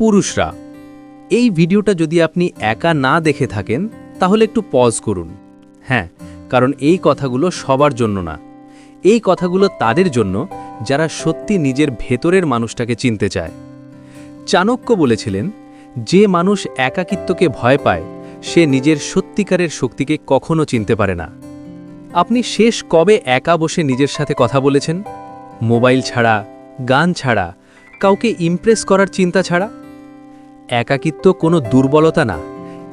পুরুষরা। এই ভিডিওটা যদি আপনি একা না দেখে থাকেন, তাহলে একটু পজ করুন। হ্যাঁ কারণ এই কথাগুলো সবার জন্য না। এই কথাগুলো তাদের জন্য যারা সত্যি নিজের ভেতরের মানুষটাকে চিনতে চায়। চাণক্য বলেছিলেন, যে মানুষ একাকিত্বকে ভয় পায়, সে নিজের সত্যিকারের শক্তিকে কখনো চিনতে পারে না। আপনি শেষ কবে একা বসে নিজের সাথে কথা বলেছেন? মোবাইল ছাড়া, গান ছাড়া, কাউকে ইমপ্রেস করার চিন্তা ছাড়া? একাকিত্ব কোনো দুর্বলতা না,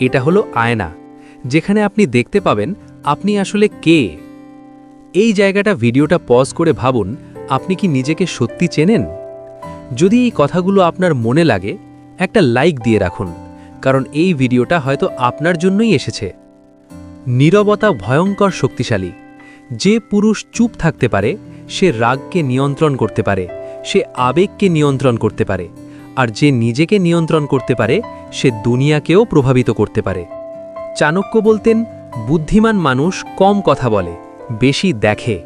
এটা হলো আয়না, যেখানে আপনি দেখতে পাবেন আপনি আসলে কে। এই জায়গাটা ভিডিওটা পজ করে ভাবুন, আপনি কি নিজেকে সত্যি চেনেন? যদি এই কথাগুলো আপনার মনে লাগে, একটা লাইক দিয়ে রাখুন, কারণ এই ভিডিওটা হয়তো আপনার জন্যই এসেছে। নীরবতা ভয়ঙ্কর শক্তিশালী, যে পুরুষ চুপ থাকতে পারে, সে রাগকে নিয়ন্ত্রণ করতে পারে, সে আবেগকে নিয়ন্ত্রণ করতে পারে। আর যে নিজেকে নিয়ন্ত্রণ করতে পারে, সে দুনিয়াকেও প্রভাবিত করতে পারে। চাণক্য বলতেন, বুদ্ধিমান মানুষ কম কথা বলে, বেশি দেখে।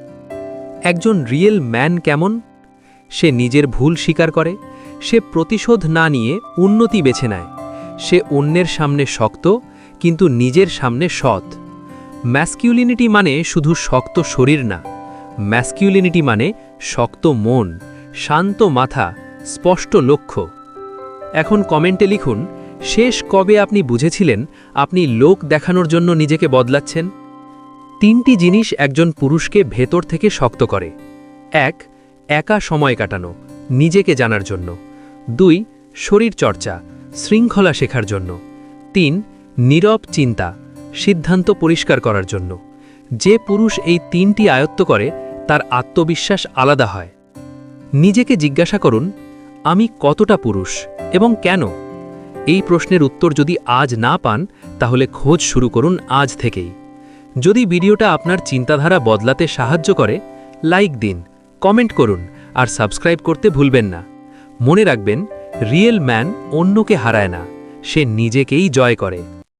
একজন রিয়েল ম্যান কেমন? সে নিজের ভুল স্বীকার করে, সে প্রতিশোধ না নিয়ে উন্নতি বেছে নেয়। সে অন্যের সামনে শক্ত, কিন্তু নিজের সামনে সৎ। ম্যাসকিউলিনিটি মানে শুধু শক্ত শরীর না। ম্যাসকিউলিনিটি মানে শক্ত মন, শান্ত মাথা, স্পষ্ট লক্ষ্য। এখন কমেন্টে লিখুন, শেষ কবে আপনি বুঝেছিলেন আপনি লোক দেখানোর জন্য নিজেকে বদলাচ্ছেন? তিনটি জিনিস একজন পুরুষকে ভেতর থেকে শক্ত করে। এক, একা সময় কাটানো, নিজেকে জানার জন্য। দুই, শরীর চর্চা, শৃঙ্খলা শেখার জন্য। তিন, নীরব চিন্তা, সিদ্ধান্ত পরিষ্কার করার জন্য। যে পুরুষ এই তিনটি আয়ত্ত করে, তার আত্মবিশ্বাস আলাদা হয়। নিজেকে জিজ্ঞাসা করুন, আমি কতটা পুরুষ? এবং কেন? এই প্রশ্নের উত্তর যদি আজ না পান, তাহলে খোঁজ শুরু করুন আজ থেকেই। যদি ভিডিওটা আপনার চিন্তাধারা বদলাতে সাহায্য করে, লাইক দিন, কমেন্ট করুন, আর সাবস্ক্রাইব করতে ভুলবেন না। মনে রাখবেন, রিয়েল ম্যান অন্যকে হারায় না, সে নিজেকেই জয় করে।